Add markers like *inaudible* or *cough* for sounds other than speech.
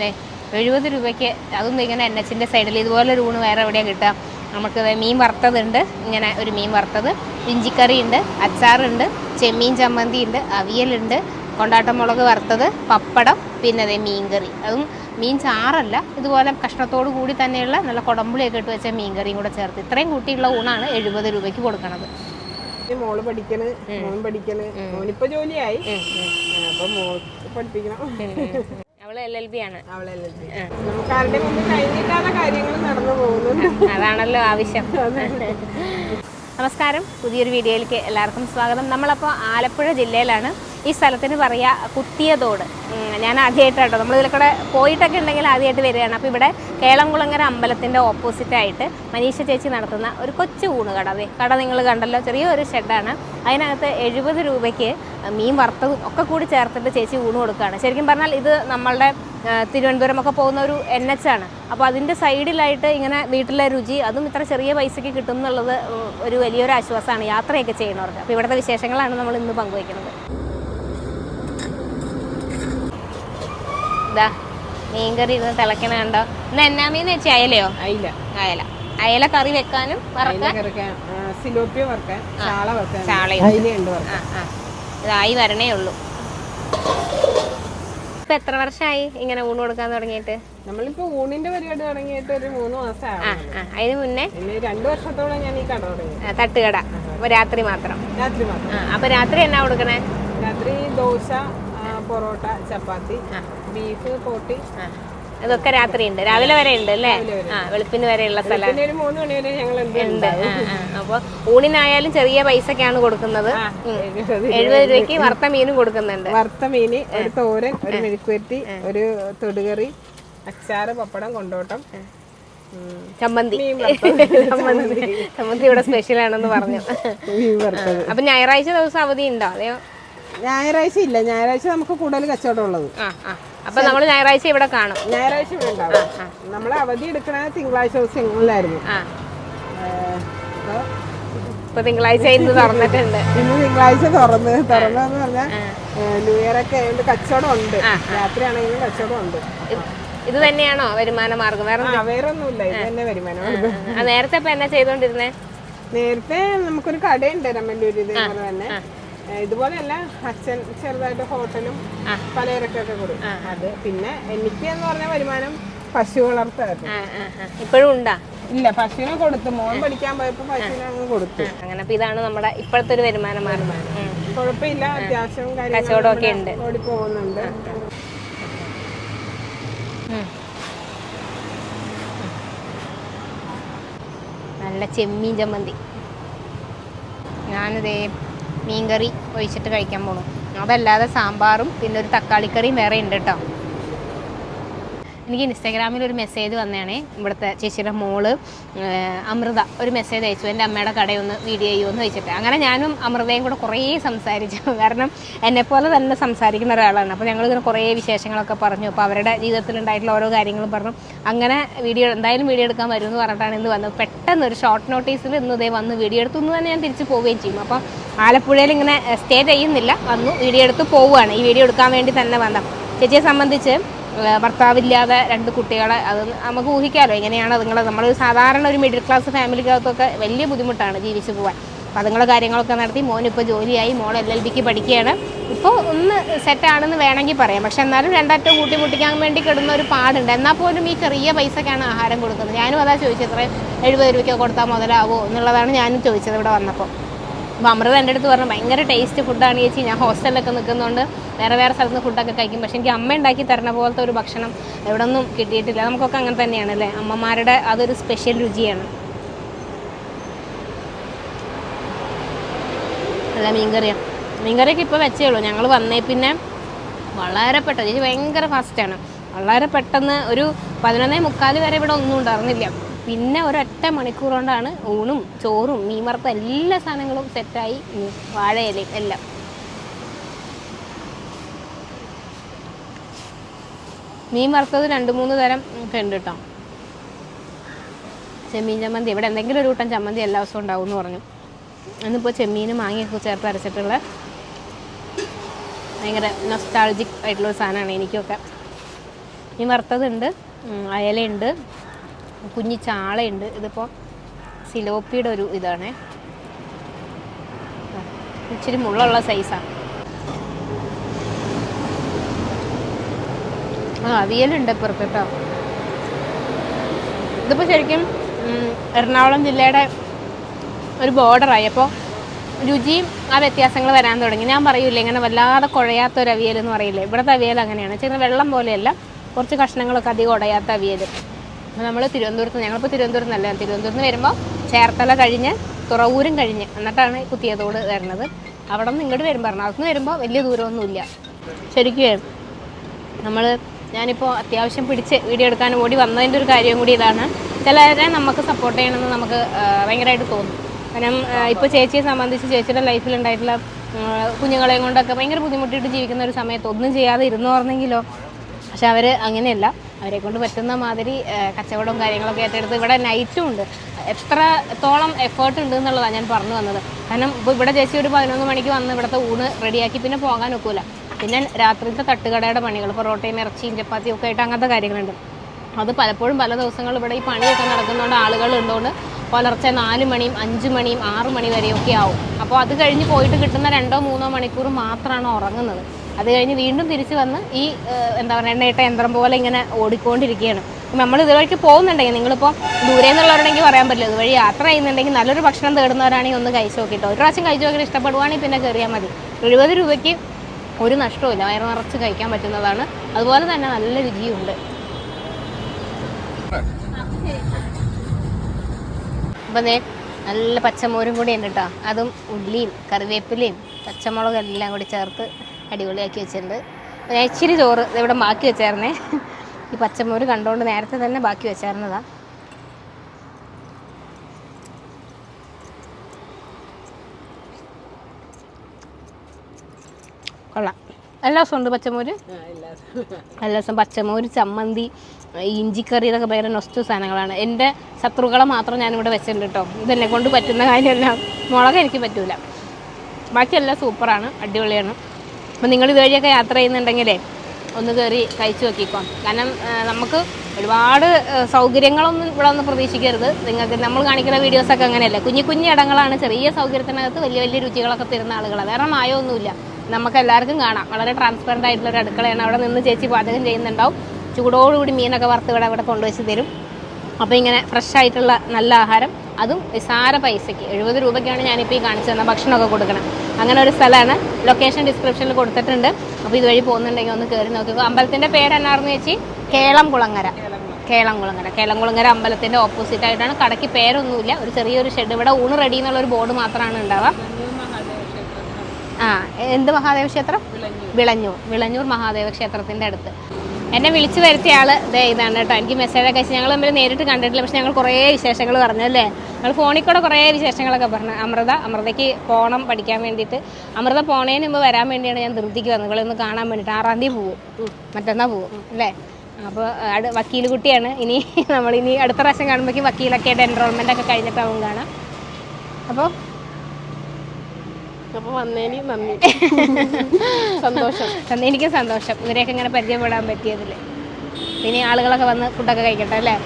ദേ എഴുപത് രൂപയ്ക്ക് അതും ഇങ്ങനെ എൻ എച്ചിന്റെ സൈഡിൽ ഇതുപോലെ ഒരു ഊണ് വേറെ എവിടെയാണ് കിട്ടുക? നമുക്ക് മീൻ വറുത്തതുണ്ട് ഇങ്ങനെ ഒരു മീൻ വറുത്തത്. ഇഞ്ചിക്കറി ഉണ്ട് അച്ചാറുണ്ട് ചെമ്മീൻ ചമ്മന്തി ഉണ്ട് അവിയലുണ്ട് കൊണ്ടാട്ടമുളക് വറുത്തത് പപ്പടം പിന്നെ അതേ മീൻകറി. അതും മീൻ ചാറല്ല ഇതുപോലെ കഷ്ണത്തോട് കൂടി തന്നെയുള്ള നല്ല കുടമ്പുളിയൊക്കെ ഇട്ട് വെച്ച മീൻകറിയും കൂടെ ചേർത്ത്. ഇത്രയും കൂട്ടിയുള്ള ഊണാണ് എഴുപത് രൂപയ്ക്ക് കൊടുക്കണത്. മോൾ പഠിക്കണ് മോൻ പഠിക്കണ്. മോനിപ്പോ ജോലിയായി. അപ്പൊ മോൾ പഠിപ്പിക്കണം. അവൾ എൽ എൽ ബി ആണ്. അവളല്ലേ നമുക്ക് ആരുടെ മുമ്പ് കഴിഞ്ഞിട്ടാണ് കാര്യങ്ങൾ നടന്നു പോകുന്നത്. അതാണല്ലോ ആവശ്യം. *laughs* നമസ്കാരം. പുതിയൊരു വീഡിയോയിലേക്ക് എല്ലാവർക്കും സ്വാഗതം. നമ്മളപ്പോൾ ആലപ്പുഴ ജില്ലയിലാണ്. ഈ സ്ഥലത്തിന് പറയുക കുത്തിയതോട്. ഞാൻ ആദ്യമായിട്ടാട്ടോ നമ്മൾ ഇതിൽ പോയിട്ടൊക്കെ ഉണ്ടെങ്കിൽ ആദ്യമായിട്ട് വരികയാണ്. അപ്പോൾ ഇവിടെ കേളംകുളങ്ങര അമ്പലത്തിന്റെ ഓപ്പോസിറ്റായിട്ട് മനീഷ ചേച്ചി നടത്തുന്ന ഒരു കൊച്ചു ഊണ് കട അതെ കട നിങ്ങൾ കണ്ടല്ലോ. ചെറിയൊരു ഷെഡാണ്. അതിനകത്ത് എഴുപത് രൂപയ്ക്ക് മീൻ വറുത്തതും ഒക്കെ കൂടി ചേർത്തിട്ട് ചേച്ചി ഊണ് കൊടുക്കുകയാണ്. ശരിക്കും പറഞ്ഞാൽ ഇത് നമ്മളുടെ തിരുവനന്തപുരമൊക്കെ പോകുന്ന ഒരു എൻ എച്ച് ആണ്. അപ്പോൾ അതിന്റെ സൈഡിലായിട്ട് ഇങ്ങനെ വീട്ടിലെ രുചി അതും ഇത്ര ചെറിയ പൈസയ്ക്ക് കിട്ടും എന്നുള്ളത് ഒരു വലിയൊരു ആശ്വാസമാണ് യാത്രയൊക്കെ ചെയ്യുന്നവർക്ക്. അപ്പോൾ ഇവിടുത്തെ വിശേഷങ്ങളാണ് നമ്മൾ ഇന്ന് പങ്കുവയ്ക്കുന്നത് ഇതാ മീൻകറി ഇരുന്ന് തിളക്കണ കണ്ടോ ഇന്ന് എന്നാ മീൻ വെച്ചാൽ അയലയോ? അയല. അയല. അയല കറി വെക്കാനും വറക്കാൻ? ഇതായി വരണേ ഉള്ളൂ. ഇപ്പൊ എത്ര വർഷമായി ഇങ്ങനെ ഊണ് കൊടുക്കാൻ തുടങ്ങിയിട്ട്? നമ്മളിപ്പോ ഊണിന്റെ പരിപാടി തുടങ്ങിയിട്ട് ഒരു മൂന്ന് മാസം അതിന് മുന്നേ? രണ്ടു വർഷത്തോളം ഞാൻ ഈ കട തുടങ്ങി തട്ടുകട. അപ്പോൾ രാത്രി മാത്രം. രാത്രി മാത്രം. അപ്പൊ രാത്രി എന്നാ കൊടുക്കണേ? രാത്രി ദോശ പൊറോട്ട ചപ്പാത്തി. ബീഫ് പോട്ടി. അതൊക്കെ ഇതൊക്കെ രാത്രി ഉണ്ട് രാവിലെ വരെ ഉണ്ട് അല്ലേ? ആ വെളുപ്പിന് വരെയുള്ള സ്ഥലം. ഉണ്ട്. ആ. ഊണിനായാലും ചെറിയ പൈസക്കാണ് കൊടുക്കുന്നത്. എഴുപത് രൂപയ്ക്ക് വറുത്ത മീനും കൊടുക്കുന്നുണ്ട്. വറുത്ത മീന് ഒരു തോരൻ ഒരു മെഴുക്കുവരട്ടി ഒരു തൊടുകറി അച്ചാറ് പപ്പടം കൊണ്ടോട്ടം. ചമ്മന്തി. *laughs* ചമ്മന്തി. ചമ്മന്തി ഇവിടെ സ്പെഷ്യൽ ആണെന്ന് പറഞ്ഞു. അപ്പൊ ഞായറാഴ്ച ദിവസം അവധി ഉണ്ടോ? അതെയോ? ഞായറാഴ്ച ഇല്ല. ഞായറാഴ്ച നമുക്ക് കൂടുതൽ കച്ചവടം ഉള്ളത്. അപ്പൊ നമ്മൾ ഞായറാഴ്ച ഇവിടെ കാണും. ഞായറാഴ്ച ഇവിടെ ഉണ്ടാവും. നമ്മൾ അവധി എടുക്കണ തിങ്കളാഴ്ച ദിവസങ്ങളിലായിരുന്നു ഇപ്പൊ തിങ്കളാഴ്ച ഇന്ന് തുറന്നിട്ടുണ്ട്. *laughs* ഇന്ന് തിങ്കളാഴ്ച തുറന്ന് തുറന്നെന്ന് പറഞ്ഞാൽ ന്യൂ ഇയർ ഒക്കെ ആയതുകൊണ്ട് കച്ചവടം ഉണ്ട്. രാത്രി ആണെങ്കിലും കച്ചവടം ഉണ്ട്. ഇത് തന്നെയാണോ വരുമാന മാർഗം? വേറെ ആ വേറെ ഒന്നുമില്ല ഇത് തന്നെ വരുമാനമാണ് ആ നേരത്തെ ഇപ്പൊ എന്നാ ചെയ്തോണ്ടിരുന്നേ? നേരത്തെ നമുക്കൊരു കടയുണ്ട് രമല്ലൂര് ഇതേപോലെ തന്നെ. ഇതുപോലെയല്ല അച്ഛൻ ചെറുതായിട്ട് ഹോട്ടലും പലചരക്കൊക്കെ കൊടുക്കും. അത് പിന്നെ എനിക്ക് എന്ന് പറഞ്ഞ വരുമാനം പശു വളർത്തായിരുന്നു ഇപ്പോഴും ഉണ്ടാ? ഇല്ല പശുവിനെ കൊടുത്തു. മോൻ പഠിക്കാൻ പോയപ്പോ പശുവിനെ അങ്ങ് കൊടുത്തു. അങ്ങനെ അപ്പൊ ഇതാണ് നമ്മുടെ ഇപ്പോഴത്തെ ഒരു വരുമാന. മാർഗം. കുഴപ്പമില്ല അത്യാവശ്യം കച്ചവടമൊക്കെ ഉണ്ട്. ഓടി പോകുന്നുണ്ട്. നല്ല ചെമ്മീൻ ചമ്മന്തി. ഞാനിതേ മീൻകറി ഒഴിച്ചിട്ട് കഴിക്കാൻ പോണു. അതല്ലാതെ സാമ്പാറും പിന്നെ ഒരു തക്കാളിക്കറിയും വേറെ ഉണ്ട് കേട്ടോ എനിക്ക് ഇൻസ്റ്റാഗ്രാമിൽ ഒരു മെസ്സേജ് വന്നതാണേ. ഇവിടുത്തെ ചേച്ചിയുടെ മോൾ അമൃത ഒരു മെസ്സേജ് അയച്ചു. എന്റെ അമ്മയുടെ കടയൊന്ന് വീഡിയോ ചെയ്യുമെന്ന് വെച്ചിട്ട്. അങ്ങനെ ഞാനും അമൃതയും കൂടെ കുറേ സംസാരിച്ചു. *laughs* കാരണം എന്നെപ്പോലെ തന്നെ സംസാരിക്കുന്ന ഒരാളാണ്. അപ്പോൾ ഞങ്ങളിങ്ങനെ കുറേ വിശേഷങ്ങളൊക്കെ പറഞ്ഞു. അപ്പോൾ അവരുടെ ജീവിതത്തിലുണ്ടായിട്ടുള്ള ഓരോ കാര്യങ്ങളും പറഞ്ഞു. അങ്ങനെ വീഡിയോ എന്തായാലും വീഡിയോ എടുക്കാൻ വരും എന്ന് പറഞ്ഞിട്ടാണ് ഇന്ന് വന്നത്. പെട്ടെന്ന് ഒരു ഷോർട്ട് നോട്ടീസിൽ ഇന്ന് ഇതേ വന്ന് വീഡിയോ എടുത്തു എന്ന് തന്നെ ഞാൻ തിരിച്ച് പോവുകയും ചെയ്യും. അപ്പം ആലപ്പുഴയിൽ ഇങ്ങനെ സ്റ്റേ ചെയ്യുന്നില്ല. വന്നു വീഡിയോ എടുത്ത് പോവുകയാണ്. ഈ വീഡിയോ എടുക്കാൻ വേണ്ടി തന്നെ വന്ന ചേച്ചിയെ സംബന്ധിച്ച് ഭർത്താവില്ലാതെ രണ്ട് കുട്ടികളെ അത് നമുക്ക് ഊഹിക്കാമല്ലോ എങ്ങനെയാണ് അതുങ്ങൾ നമ്മൾ സാധാരണ ഒരു മിഡിൽ ക്ലാസ് ഫാമിലിക്കകത്തൊക്കെ വലിയ ബുദ്ധിമുട്ടാണ് ജീവിച്ചു പോകാൻ അപ്പോൾ അതുങ്ങളെ കാര്യങ്ങളൊക്കെ നടത്തി. മോൻ ഇപ്പോൾ ജോലിയായി. മോൾ എൽ എൽ ബിക്ക് പഠിക്കുകയാണ് ഇപ്പോൾ ഒന്ന് സെറ്റാണെന്ന് വേണമെങ്കിൽ പറയാം. പക്ഷെ എന്നാലും രണ്ടറ്റം കൂട്ടി മുട്ടിക്കാൻ വേണ്ടി കിടുന്ന ഒരു പാടുണ്ട്. എന്നാൽ പോലും ഈ ചെറിയ പൈസക്കാണ് ആഹാരം കൊടുക്കുന്നത്. ഞാനും അതാ ചോദിച്ചത്. എത്ര എഴുപത് രൂപയ്ക്ക് കൊടുത്താൽ മുതലാവോ എന്നുള്ളതാണ് ഞാനും ചോദിച്ചത് ഇവിടെ വന്നപ്പോൾ. അപ്പോൾ അമൃത എന്റെ അടുത്ത് പറഞ്ഞു ഭയങ്കര ടേസ്റ്റ് ഫുഡാണ് ചേച്ചി. ഞാൻ ഹോസ്റ്റലിലൊക്കെ നിൽക്കുന്നതുകൊണ്ട് വേറെ വേറെ സ്ഥലത്ത് നിന്ന് ഫുഡൊക്കെ കഴിക്കും. പക്ഷേ എനിക്ക് അമ്മ ഉണ്ടാക്കി തരണ പോലത്തെ ഒരു ഭക്ഷണം എവിടെ ഒന്നും കിട്ടിയിട്ടില്ല. നമുക്കൊക്കെ അങ്ങനെ തന്നെയാണ് അല്ലേ? അമ്മമാരുടെ അതൊരു സ്പെഷ്യൽ രുചിയാണ്. അല്ല മീൻകറിയാണ് മീൻകറിയൊക്കെ ഇപ്പോൾ വെച്ചേ ഉള്ളൂ. ഞങ്ങൾ വന്നേ പിന്നെ വളരെ പെട്ടെന്ന്. ചേച്ചി ഭയങ്കര ഫാസ്റ്റാണ് വളരെ പെട്ടെന്ന് ഒരു പതിനൊന്നേ മുക്കാൽ വരെ ഇവിടെ ഒന്നും ഉണ്ടായിരുന്നില്ല. പിന്നെ ഒരൊറ്റ മണിക്കൂർ കൊണ്ടാണ് ഊണും ചോറും മീൻ വറുത്ത എല്ലാ സാധനങ്ങളും സെറ്റായി വാഴയിലയും എല്ലാം. മീൻ വറുത്തത് രണ്ട് മൂന്ന് തരം ഒക്കെ ഉണ്ട് കേട്ടോ. ചെമ്മീൻ ചമ്മന്തി. ഇവിടെ എന്തെങ്കിലും ഒരു കൂട്ടം ചമ്മന്തി എല്ലാ ദിവസവും ഉണ്ടാവും എന്ന് പറഞ്ഞു. ഇന്നിപ്പോൾ ചെമ്മീനും മാങ്ങയൊക്കെ ചേർത്ത് അരച്ചിട്ടുള്ള ഭയങ്കര നൊസ്റ്റാൾജിക് ആയിട്ടുള്ള സാധനമാണ് എനിക്കൊക്കെ. മീൻ വറുത്തതുണ്ട് അയലയുണ്ട് കുഞ്ഞി ചാളയുണ്ട്. ഇതിപ്പോൾ സിലോപ്പിയുടെ ഒരു ഇതാണ്. ഇച്ചിരി മുള്ളുള്ള സൈസാണ് ആ. അവിയലുണ്ട് ഇപ്പുറത്ത് കേട്ടോ. ഇതിപ്പോൾ ശരിക്കും എറണാകുളം ജില്ലയുടെ ഒരു ബോർഡറായി അപ്പോൾ രുചിയും ആ വ്യത്യാസങ്ങൾ വരാൻ തുടങ്ങി. ഞാൻ പറയൂലേ ഇങ്ങനെ വല്ലാതെ കുഴയാത്ത ഒരു അവിയൽ എന്ന് പറയില്ലേ? ഇവിടുത്തെ അവിയൽ അങ്ങനെയാണ്. ചെറിയ വെള്ളം പോലെയല്ല കുറച്ച് കഷ്ണങ്ങളൊക്കെ അധികം ഉടയാത്ത അവിയൽ അപ്പോൾ നമ്മൾ തിരുവനന്തപുരത്ത് ഞങ്ങളിപ്പോൾ തിരുവനന്തപുരത്ത് നല്ല തിരുവനന്തപുരത്ത് നിന്ന് വരുമ്പോൾ ചേർത്തല കഴിഞ്ഞ് തുറവൂരും കഴിഞ്ഞ് എന്നിട്ടാണ് കുത്തിയതോട് വരുന്നത്. അവിടെ നിന്ന് ഇങ്ങോട്ട് വരുമ്പോൾ എറണാകുളത്ത് നിന്ന് വരുമ്പോൾ വലിയ ദൂരമൊന്നുമില്ല ശരിക്കും നമ്മൾ ഞാനിപ്പോൾ അത്യാവശ്യം പിടിച്ച് വീഡിയോ എടുക്കാൻ ഓടി വന്നതിന്റെ ഒരു കാര്യം കൂടി ഇതാണ്. ചിലരെ നമുക്ക് സപ്പോർട്ട് ചെയ്യണമെന്ന് നമുക്ക് ഭയങ്കരമായിട്ട് തോന്നും. കാരണം ഇപ്പോൾ ചേച്ചിയെ സംബന്ധിച്ച് ചേച്ചിയുടെ ലൈഫിലുണ്ടായിട്ടുള്ള കുഞ്ഞുങ്ങളെയും കൊണ്ടൊക്കെ ഭയങ്കര ബുദ്ധിമുട്ടിയിട്ട് ജീവിക്കുന്ന ഒരു സമയത്ത് ഒന്നും ചെയ്യാതെ ഇരുന്നു പറഞ്ഞെങ്കിലോ പക്ഷെ അവർ അങ്ങനെയല്ല. അവരെ കൊണ്ട് പറ്റുന്ന മാതിരി കച്ചവടവും കാര്യങ്ങളൊക്കെ ഏറ്റെടുത്ത് ഇവിടെ നൈറ്റും ഉണ്ട്. എത്രത്തോളം എഫേർട്ട് ഉണ്ട് എന്നുള്ളതാണ് ഞാൻ പറഞ്ഞു വന്നത്. കാരണം ഇപ്പോൾ ഇവിടെ ചേച്ചി ഒരു പതിനൊന്ന് മണിക്ക് വന്ന് ഇവിടുത്തെ ഊണ് റെഡിയാക്കി പിന്നെ പോകാൻ ഒക്കില്ല പിന്നെ രാത്രിയിലത്തെ തട്ടുകടയുടെ പണികൾ പൊറോട്ടയും ഇറച്ചിയും ചപ്പാത്തിയും ഒക്കെ ആയിട്ട് അങ്ങനത്തെ കാര്യങ്ങളുണ്ട്. അത് പലപ്പോഴും പല ദിവസങ്ങൾ ഇവിടെ ഈ പണിയൊക്കെ നടക്കുന്നതുകൊണ്ട് ആളുകൾ ഉള്ളതുകൊണ്ട് പുലർച്ചെ നാല് മണിയും അഞ്ച് മണിയും ആറ് മണി വരെയൊക്കെ ആവും. അപ്പോൾ അത് കഴിഞ്ഞ് പോയിട്ട് കിട്ടുന്ന രണ്ടോ മൂന്നോ മണിക്കൂർ മാത്രമാണ് ഉറങ്ങുന്നത്. അത് കഴിഞ്ഞ് വീണ്ടും തിരിച്ചു വന്ന് ഈ എന്താ പറയുക എണ്ണയിട്ട യന്ത്രം പോലെ ഇങ്ങനെ ഓടിക്കൊണ്ടിരിക്കുകയാണ്. നമ്മൾ ഇതുവഴിക്ക് പോകുന്നുണ്ടെങ്കിൽ നിങ്ങളിപ്പോൾ ദൂരെ നിന്നുള്ളവരുണ്ടെങ്കിൽ പറയാൻ പറ്റില്ല. ഇതുവഴി യാത്ര ചെയ്യുന്നുണ്ടെങ്കിൽ നല്ലൊരു ഭക്ഷണം തേടുന്നവരാണെങ്കിൽ ഒന്ന് കഴിച്ചു നോക്കിയിട്ടോ ഒരു പ്രാവശ്യം കഴിച്ചു നോക്കിയിട്ട് ഇഷ്ടപ്പെടുവാണെങ്കിൽ പിന്നെ കയറിയാൽ മതി. എഴുപത് രൂപയ്ക്ക് ഒരു നഷ്ടവുമില്ല. വയറ് നിറച്ച് കഴിക്കാൻ പറ്റുന്നതാണ്. അതുപോലെ തന്നെ നല്ല രുചിയുണ്ട്. അപ്പം ദേ നല്ല പച്ചമോരും കൂടി ഉണ്ട് കേട്ടോ. അതും ഉള്ളിയും കറിവേപ്പിലയും പച്ചമുളകും എല്ലാം കൂടി ചേർത്ത് അടിപൊളിയാക്കി വെച്ചിട്ടുണ്ട്. ഞാൻ ഇച്ചിരി ചോറ് ഇവിടെ ബാക്കി വെച്ചായിരുന്നേ. ഈ പച്ചമോര് കണ്ടുകൊണ്ട് നേരത്തെ തന്നെ ബാക്കി വെച്ചായിരുന്നതാ. കൊള്ളാം. എല്ലാ ദിവസവും ഉണ്ട് പച്ചമോര് എല്ലാ ദിവസവും. പച്ചമോര് ചമ്മന്തി ഇഞ്ചിക്കറി ഇതൊക്കെ ഭയങ്കര നൊസ്റ്റു സാധനങ്ങളാണ്. എന്റെ ശത്രുക്കളെ മാത്രം ഞാനിവിടെ വെച്ചിട്ടുണ്ട് കേട്ടോ. ഇതെന്നെ കൊണ്ട് പറ്റുന്ന കാര്യമെല്ലാം. മുളക് എനിക്ക് പറ്റൂല. ബാക്കിയെല്ലാം സൂപ്പറാണ് അടിപൊളിയാണ്. അപ്പോൾ നിങ്ങൾ ഇതുവഴിയൊക്കെ യാത്ര ചെയ്യുന്നുണ്ടെങ്കിലേ ഒന്ന് കയറി കഴിച്ചു നോക്കിക്കോ. കാരണം നമുക്ക് ഒരുപാട് സൗകര്യങ്ങളൊന്നും ഇവിടെ ഒന്നും പ്രതീക്ഷിക്കരുത്. നിങ്ങൾക്ക് നമ്മൾ കാണിക്കുന്ന വീഡിയോസൊക്കെ അങ്ങനെയല്ല? കുഞ്ഞു കുഞ്ഞു ഇടങ്ങളാണ് ചെറിയ സൗകര്യത്തിനകത്ത് വലിയ വലിയ രുചികളൊക്കെ തരുന്ന ആളുകളാണ് വേറെ മായമൊന്നുമില്ല. നമുക്ക് എല്ലാവർക്കും കാണാം. വളരെ ട്രാൻസ്പെറന്റ് ആയിട്ടുള്ള ഒരു അടുക്കളയാണ്. അവിടെ നിന്ന് ചേച്ചി പാചകം ചെയ്യുന്നുണ്ടാവും. ചൂടോടുകൂടി മീനൊക്കെ വറുത്ത് ഇവിടെ അവിടെ കൊണ്ടുവച്ച് തരും. അപ്പോൾ ഇങ്ങനെ ഫ്രഷ് ആയിട്ടുള്ള നല്ല ആഹാരം. അതും നിസാര പൈസയ്ക്ക്. എഴുപത് രൂപയ്ക്കാണ് ഞാനിപ്പോൾ ഈ കാണിച്ചു തന്ന ഭക്ഷണമൊക്കെ കൊടുക്കണം. അങ്ങനെ ഒരു സ്ഥലമാണ്. ലൊക്കേഷൻ ഡിസ്ക്രിപ്ഷനിൽ കൊടുത്തിട്ടുണ്ട്. അപ്പോൾ ഇതുവഴി പോകുന്നുണ്ടെങ്കിൽ ഒന്ന് കയറി നോക്കുക അമ്പലത്തിന്റെ പേര് കുളങ്ങര കേളം കുളങ്ങര കേളം കുളങ്ങര അമ്പലത്തിന്റെ ഓപ്പോസിറ്റ് ആയിട്ടാണ്. കടയ്ക്ക് പേരൊന്നുമില്ല. ഒരു ചെറിയൊരു ഷെഡ് ഇവിടെ ഊണ് റെഡി എന്നുള്ള ഒരു ബോർഡ് മാത്രമാണ് ഉണ്ടാവുക. ആ എന്ത് മഹാദേവ ക്ഷേത്രം? വിളഞ്ഞൂർ. വിളഞ്ഞൂർ. മഹാദേവ ക്ഷേത്രത്തിന്റെ അടുത്ത്. എന്നെ വിളിച്ചു വരുത്തിയ ആൾ ഇതേ ഇതാണ് കേട്ടോ. എനിക്ക് മെസ്സേജൊക്കെ അയച്ചു ഞങ്ങൾ തമ്മിൽ നേരിട്ട് കണ്ടിട്ടില്ല. പക്ഷെ ഞങ്ങൾ കുറേ വിശേഷങ്ങൾ പറഞ്ഞു അല്ലേ? ഞങ്ങൾ ഫോണിൽ കൂടെ കുറേ വിശേഷങ്ങളൊക്കെ പറഞ്ഞു. അമൃത അമൃതയ്ക്ക് പോകണം പഠിക്കാൻ വേണ്ടിയിട്ട്. അമൃത പോണേന് മുമ്പ് വരാൻ വേണ്ടിയാണ് ഞാൻ ധൃതിക്ക് വന്നത്. ഇവിടെ ഒന്ന് കാണാൻ വേണ്ടിയിട്ട് ആറാം തീയതി പോവും. മറ്റന്നാൾ പോവും അല്ലേ? അപ്പോൾ അട് വക്കീൽ കുട്ടിയാണ് ഇനി *laughs* നമ്മളിനി അടുത്ത പ്രാവശ്യം കാണുമ്പോഴേക്കും വക്കീലൊക്കെ ആയിട്ട് എൻറോൾമെന്റ് ഒക്കെ കഴിഞ്ഞിട്ടാവും കാണാം. അപ്പോൾ അപ്പൊ വന്നേനി നന്ദി. *laughs* സന്തോഷം. എനിക്കും സന്തോഷം. ഇവരെയൊക്കെ ഇങ്ങനെ പരിചയപ്പെടാൻ പറ്റിയതിൽ ഇനി ആളുകളൊക്കെ വന്ന് ഫുഡൊക്കെ കഴിക്കട്ടെ അല്ലേ?